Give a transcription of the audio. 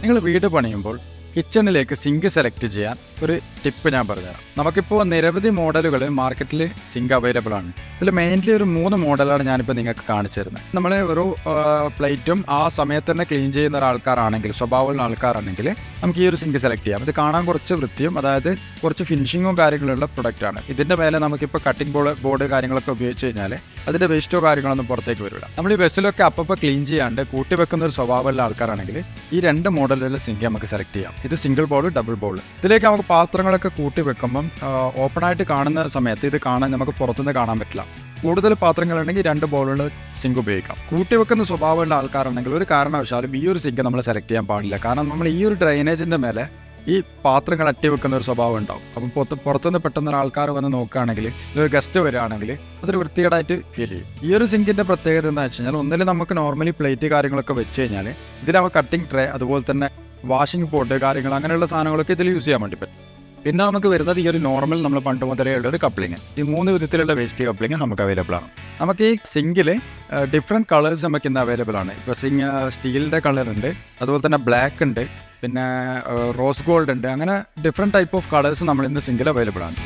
നിങ്ങൾ വീട് പണിയുമ്പോൾ കിച്ചണിലേക്ക് സിങ്ക് സെലക്ട് ചെയ്യാൻ ഒരു ടിപ്പ് ഞാൻ പറഞ്ഞുതരാം. നമുക്കിപ്പോൾ നിരവധി മോഡലുകൾ മാർക്കറ്റിൽ സിങ്ക് അവൈലബിൾ ആണ്. ഇതിൽ മെയിൻലി ഒരു മൂന്ന് മോഡലാണ് ഞാനിപ്പോൾ നിങ്ങൾക്ക് കാണിച്ചു തരുന്നത്. നമ്മൾ ഒരു പ്ലേറ്റും ആ സമയത്ത് തന്നെ ക്ലീൻ ചെയ്യുന്ന ഒരാൾക്കാരാണെങ്കിൽ സ്വഭാവമുള്ള ആൾക്കാരാണെങ്കിൽ നമുക്ക് ഈ ഒരു സിങ്ക് സെലക്ട് ചെയ്യാം. ഇത് കാണാൻ കുറച്ച് വൃത്തിയും അതായത് കുറച്ച് ഫിനിഷിങ്ങും കാര്യങ്ങളുള്ള പ്രൊഡക്റ്റാണ് ഇതിന്റെ മേലെ നമുക്കിപ്പോൾ കട്ടിംഗ് ബോർഡ് ബോർഡ് കാര്യങ്ങളൊക്കെ ഉപയോഗിച്ച് കഴിഞ്ഞാൽ അതിന്റെ വേസ്റ്റോ കാര്യങ്ങളൊന്നും പുറത്തേക്ക് വരില്ല. നമ്മൾ ഈ വെസ്സിലൊക്കെ അപ്പപ്പോൾ ക്ലീൻ ചെയ്യാണ്ട് കൂട്ടി വെക്കുന്ന ഒരു സ്വഭാവമുള്ള ആൾക്കാരാണെങ്കിൽ ഈ രണ്ട് മോഡലിലുള്ള സിങ്ക് നമുക്ക് സെലക്ട് ചെയ്യാം. ഇത് സിംഗിൾ ബോൾ ഡബിൾ ബോൾ ഇതിലേക്ക് നമുക്ക് പാത്രങ്ങളൊക്കെ കൂട്ടി വെക്കുമ്പം ഓപ്പൺ ആയിട്ട് കാണുന്ന സമയത്ത് ഇത് കാണാൻ നമുക്ക് പുറത്തുനിന്ന് കാണാൻ പറ്റില്ല. കൂടുതൽ പാത്രങ്ങളുണ്ടെങ്കിൽ രണ്ട് ബോളുകൾ സിങ്ക് ഉപയോഗിക്കാം. കൂട്ടി വെക്കുന്ന സ്വഭാവമുള്ള ആൾക്കാരുണ്ടെങ്കിൽ ഒരു കാരണവശാലും ഈ ഒരു സിങ്ക് നമ്മൾ സെലക്ട് ചെയ്യാൻ പാടില്ല. കാരണം നമ്മൾ ഈ ഒരു ഡ്രൈനേജിന്റെ മേലെ ഈ പാത്രങ്ങൾ അട്ടി വെക്കുന്ന ഒരു സ്വഭാവം ഉണ്ടാവും. അപ്പം പുറത്ത് പുറത്തുനിന്ന് പെട്ടെന്ന് ഒരാൾക്കാർ വന്ന് നോക്കുകയാണെങ്കിൽ ഒരു ഗസ്റ്റ് വരികയാണെങ്കിൽ അതൊരു വൃത്തികേടായിട്ട് ഫീൽ ചെയ്യും. ഈ ഒരു സിങ്കിന്റെ പ്രത്യേകത എന്താ വെച്ച് കഴിഞ്ഞാൽ ഒന്നിൽ നമുക്ക് നോർമലി പ്ലേറ്റ് കാര്യങ്ങളൊക്കെ വെച്ച് കഴിഞ്ഞാൽ ഇതിനവ കട്ടിംഗ് ട്രേ അതുപോലെ തന്നെ വാഷിംഗ് പോട്ട് കാര്യങ്ങൾ അങ്ങനെയുള്ള സാധനങ്ങളൊക്കെ ഇതിൽ യൂസ് ചെയ്യാൻ വേണ്ടി പറ്റും. പിന്നെ നമുക്ക് വരുന്നത് ഈ ഒരു നോർമൽ നമ്മൾ പണ്ട് മുതലേ ഉള്ള ഒരു കപ്ലിങ് ഈ മൂന്ന് വിധത്തിലുള്ള വേസ്റ്റ് കപ്ലിങ് നമുക്ക് അവൈലബിൾ ആണ്. നമുക്ക് ഈ സിങ്കിൽ ഡിഫറെന്റ് കളേഴ്സ് നമുക്ക് ഇന്ന് അവൈലബിൾ ആണ്. ഇപ്പോൾ സിങ് സ്റ്റീലിന്റെ കളർ ഉണ്ട് അതുപോലെ തന്നെ ബ്ലാക്ക് ഉണ്ട്. പിന്നെ റോസ് ഗോൾഡ് ഉണ്ട്. അങ്ങനെ ഡിഫറെന്റ് ടൈപ്പ് ഓഫ് കളേഴ്സ് നമ്മൾ ഇന്ന് സിംഗിൾ അവൈലബിൾ ആണ്.